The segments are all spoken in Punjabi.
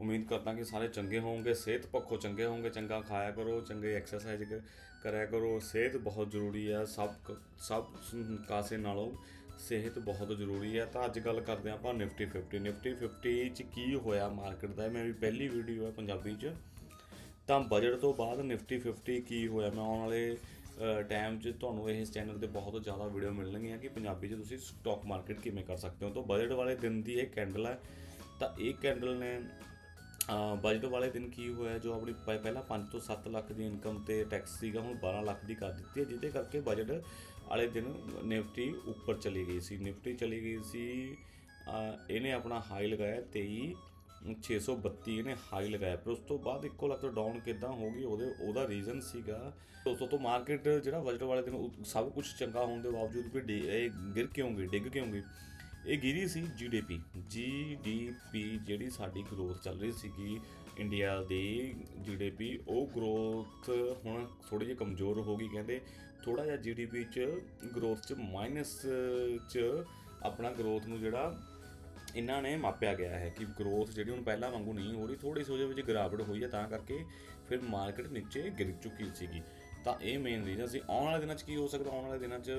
ਉਮੀਦ ਕਰਦਾ ਕਿ ਸਾਰੇ ਚੰਗੇ ਹੋਵੋਗੇ, ਸਿਹਤ ਪੱਖੋਂ ਚੰਗੇ ਹੋਵੋਗੇ, ਚੰਗਾ ਖਾਇਆ ਕਰੋ, ਚੰਗੇ ਐਕਸਰਸਾਈਜ਼ ਕਰਿਆ ਕਰੋ, ਸਿਹਤ ਬਹੁਤ ਜ਼ਰੂਰੀ ਹੈ ਸਭ ਕ- ਸਭ ਕਾਸੇ ਨਾਲੋਂ ਸਿਹਤ ਬਹੁਤ ਜ਼ਰੂਰੀ ਹੈ ਤਾਂ ਅੱਜ ਗੱਲ ਕਰਦੇ ਹਾਂ ਆਪਾਂ ਨਿਫਟੀ 50 ਨਿਫਟੀ 50 ਚ ਕੀ ਹੋਇਆ ਮਾਰਕੀਟ ਦਾ, ਇਹ ਮੇਰੀ ਪਹਿਲੀ ਵੀਡੀਓ ਹੈ ਪੰਜਾਬੀ ਚ। ਤਾਂ ਬਜਟ ਤੋਂ ਬਾਅਦ ਨਿਫਟੀ 50 ਕੀ ਹੋਇਆ? ਮੈਂ ਆਉਣ ਵਾਲੇ ਟਾਈਮ 'ਚ ਤੁਹਾਨੂੰ ਇਸ ਚੈਨਲ ਤੇ ਬਹੁਤ ਜ਼ਿਆਦਾ ਵੀਡੀਓ ਮਿਲਣਗੀਆਂ ਕਿ ਪੰਜਾਬੀ 'ਚ ਤੁਸੀਂ ਸਟਾਕ ਮਾਰਕੀਟ ਕਿਵੇਂ ਕਰ ਸਕਦੇ ਹੋ? ਤਾਂ ਬਜਟ ਵਾਲੇ ਦਿਨ ਦੀ ਇਹ ਕੈਂਡਲ ਹੈ ਤਾਂ ਇਹ ਕੈਂਡਲ ਨੇ ਬਜਟ ਵਾਲੇ ਦਿਨ ਕੀ ਹੋਇਆ, ਜੋ ਆਪਣੀ ਪ- ਪਹਿਲਾਂ 5 ਤੋਂ 7 ਲੱਖ ਦੀ ਇਨਕਮ ਤੇ ਟੈਕਸ ਸੀਗਾ, ਹੁਣ 12 ਲੱਖ ਦੀ ਕਰ ਦਿੱਤੀ ਹੈ, ਜਿਹਦੇ ਕਰਕੇ ਬਜਟ ਵਾਲੇ ਦਿਨ ਨਿਫਟੀ ਉੱਪਰ ਚਲੀ ਗਈ ਸੀ। ਨਿਫਟੀ ਚਲੀ ਗਈ ਸੀ ਇਹਨੇ ਆਪਣਾ ਹਾਈ ਲਗਾਇਆ 23 632 ਇਹਨੇ ਹਾਈ ਲਗਾਇਆ। ਪਰ ਉਸ ਤੋਂ ਬਾਅਦ ਇੱਕੋ ਲੱਖ ਡਾਊਨ ਕਿਦਾਂ ਹੋ ਗਈ, ਉਹਦੇ, ਉਹਦਾ ਰੀਜ਼ਨ ਸੀਗਾ ਦੋਸਤੋ ਤੋਂ ਮਾਰਕੀਟ ਜਿਹੜਾ ਬਜਟ ਵਾਲੇ ਦਿਨ, ਉਹ ਸਭ ਕੁਝ ਚੰਗਾ ਹੋਣ ਦੇ ਬਾਵਜੂਦ ਵੀ ਡੇ- ਇਹ ਗਿਰ ਕਿਉਂ ਗਈ, ਡਿੱਗ ਕਿਉਂ ਗਈ? ਇਹ ਗਿਰੀ ਸੀ ਜੀਡੀਪੀ ਜੀਡੀਪੀ ਜਿਹੜੀ ਸਾਡੀ ਗਰੋਥ ਚੱਲ ਰਹੀ ਸੀਗੀ ਇੰਡੀਆ ਦੀ ਜੀਡੀਪੀ ਉਹ ਗਰੋਥ ਹੁਣ ਥੋੜੀ ਜਿਹੀ ਕਮਜ਼ੋਰ ਹੋ ਗਈ ਕਹਿੰਦੇ। ਥੋੜਾ ਜਿਹਾ ਜੀਡੀਪੀ ਚ ਗਰੋਥ ਚ ਮਾਈਨਸ ਚ ਆਪਣਾ ਗਰੋਥ ਨੂੰ ਜਿਹੜਾ ਇਹਨਾਂ ਨੇ ਮਾਪਿਆ ਗਿਆ ਹੈ ਕਿ ਗਰੋਥ ਜਿਹੜੀ ਹੁਣ ਪਹਿਲਾਂ ਵਾਂਗੂ ਨਹੀਂ ਹੋ ਰਹੀ ਥੋੜੀ ਸੋਜੇ ਵਿੱਚ ਗਿਰਾਵਟ ਹੋਈ ਹੈ ਤਾਂ ਕਰਕੇ ਫਿਰ ਮਾਰਕੀਟ ਨੀਚੇ ਗਿਰ ਚੁੱਕੀ ਸੀਗੀ। ਤਾਂ ਇਹ ਮੇਨ ਰੀਜ਼ਨ ਸੀ। ਆਉਣ ਵਾਲੇ ਦਿਨਾਂ 'ਚ ਕੀ ਹੋ ਸਕਦਾ? ਆਉਣ ਵਾਲੇ ਦਿਨਾਂ 'ਚ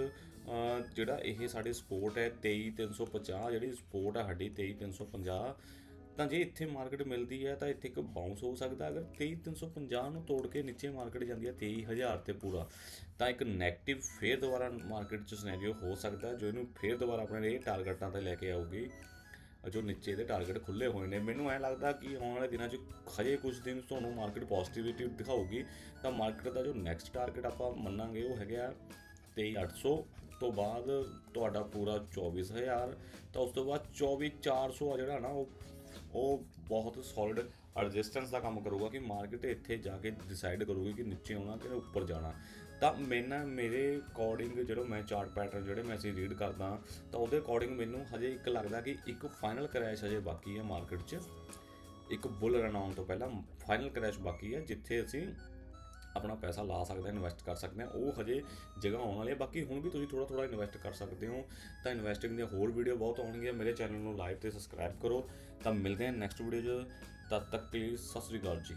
ਜਿਹੜਾ ਇਹ ਸਾਡੇ ਸਪੋਰਟ ਹੈ 23350 ਜਿਹੜੀ ਸਪੋਰਟ ਹੈ ਸਾਡੀ 23350 ਤਾਂ ਜੇ ਇੱਥੇ ਮਾਰਕੀਟ ਮਿਲਦੀ ਹੈ, ਤਾਂ ਇੱਥੇ ਇੱਕ ਬਾਉਂਸ ਹੋ ਸਕਦਾ। ਅਗਰ 23350 ਨੂੰ ਤੋੜ ਕੇ ਨੀਚੇ ਮਾਰਕੀਟ ਜਾਂਦੀ ਹੈ 23000 ਤੇ ਪੂਰਾ, ਤਾਂ ਇੱਕ 네ਗੇਟਿਵ ਫੇਰ ਦੁਬਾਰਾ ਮਾਰਕੀਟ 'ਚ ਸਿਨੈਰੀਓ ਹੋ ਸਕਦਾ, ਜੋ ਇਹਨੂੰ ਫੇਰ ਦੁਬਾਰਾ ਆਪਣੇ ਲਈ ਟਾਰਗੇਟਾਂ ਤੇ ਲੈ ਕੇ ਆਊਗੀ। ਜੋ ਨੀਚੇ ਦੇ ਟਾਰਗੇਟ ਖੁੱਲੇ ਹੋਏ ਨੇ, ਮੈਨੂੰ ਐ ਲੱਗਦਾ ਕਿ ਆਉਣ ਵਾਲੇ ਦਿਨਾਂ 'ਚ ਹਜੇ ਕੁਝ ਦਿਨ ਤੁਹਾਨੂੰ ਮਾਰਕੀਟ ਪੋਜ਼ਿਟਿਵਿਟੀ ਦਿਖਾਊਗੀ, ਤਾਂ ਮਾਰਕੀਟ ਦਾ ਜੋ ਨੈਕਸਟ ਟਾਰਗੇਟ ਆਪਾਂ ਮੰਨਾਂਗੇ ਉਹ ਹੈਗਾ 23800 ਤੋਂ ਬਾਅਦ ਤੁਹਾਡਾ ਪੂਰਾ 24000 ਤਾਂ ਉਸ ਤੋਂ ਬਾਅਦ 24400 ਆ ਜਿਹੜਾ ਨਾ, ਉਹ ਉਹ ਬਹੁਤ ਸੋਲਿਡ ਰੈਜ਼ਿਸਟੈਂਸ ਦਾ ਕੰਮ ਕਰੂਗਾ ਕਿ ਮਾਰਕੀਟ ਇੱਥੇ ਜਾ ਕੇ ਡਿਸਾਈਡ ਕਰੂਗੀ ਕਿ ਨੀਚੇ ਆਉਣਾ ਕਿ ਉੱਪਰ ਜਾਣਾ। ਤਾਂ ਮੈਨਾਂ ਮੇਰੇ ਅਕੋਰਡਿੰਗ ਜਿਹੜਾ ਮੈਂ ਚਾਰਟ ਪੈਟਰਨ ਜਿਹੜੇ ਮੈਂ ਅਸੀਂ ਰੀਡ ਕਰਦਾ ਤਾਂ ਉਹਦੇ ਅਕੋਰਡਿੰਗ ਮੈਨੂੰ ਹਜੇ ਇੱਕ ਲੱਗਦਾ ਕਿ ਇੱਕ ਫਾਈਨਲ ਕ੍ਰੈਸ਼ ਹਜੇ ਬਾਕੀ ਹੈ ਮਾਰਕੀਟ 'ਚ। ਇੱਕ ਬੁੱਲ ਰਨ ਆਉਣ ਤੋਂ ਪਹਿਲਾਂ ਫਾਈਨਲ ਕ੍ਰੈਸ਼ ਬਾਕੀ ਹੈ, ਜਿੱਥੇ ਅਸੀਂ ਆਪਣਾ ਪੈਸਾ ਲਾ ਸਕਦੇ ਹਾਂ ਇਨਵੈਸਟ ਕਰ ਸਕਦੇ ਹਾਂ ਉਹ ਹਜੇ ਜਗ੍ਹਾ ਆਉਣ ਵਾਲੀ ਹੈ ਬਾਕੀ ਹੁਣ ਵੀ ਤੁਸੀਂ ਥੋੜਾ ਥੋੜਾ ਇਨਵੈਸਟ ਕਰ ਸਕਦੇ ਹੋ। ਤਾਂ ਇਨਵੈਸਟਿੰਗ ਦੀਆਂ ਹੋਰ ਵੀਡੀਓ ਬਹੁਤ ਆਉਣਗੀਆਂ। ਮੇਰੇ ਚੈਨਲ ਨੂੰ ਲਾਈਕ ਤੇ ਸਬਸਕ੍ਰਾਈਬ ਕਰੋ। ਤਾਂ ਮਿਲਦੇ ਹਾਂ ਨੈਕਸਟ ਵੀਡੀਓ 'ਚ। ਤਦ ਤੱਕ ਪਲੀਜ਼ ਸਤਿ ਸ੍ਰੀ ਅਕਾਲ ਜੀ।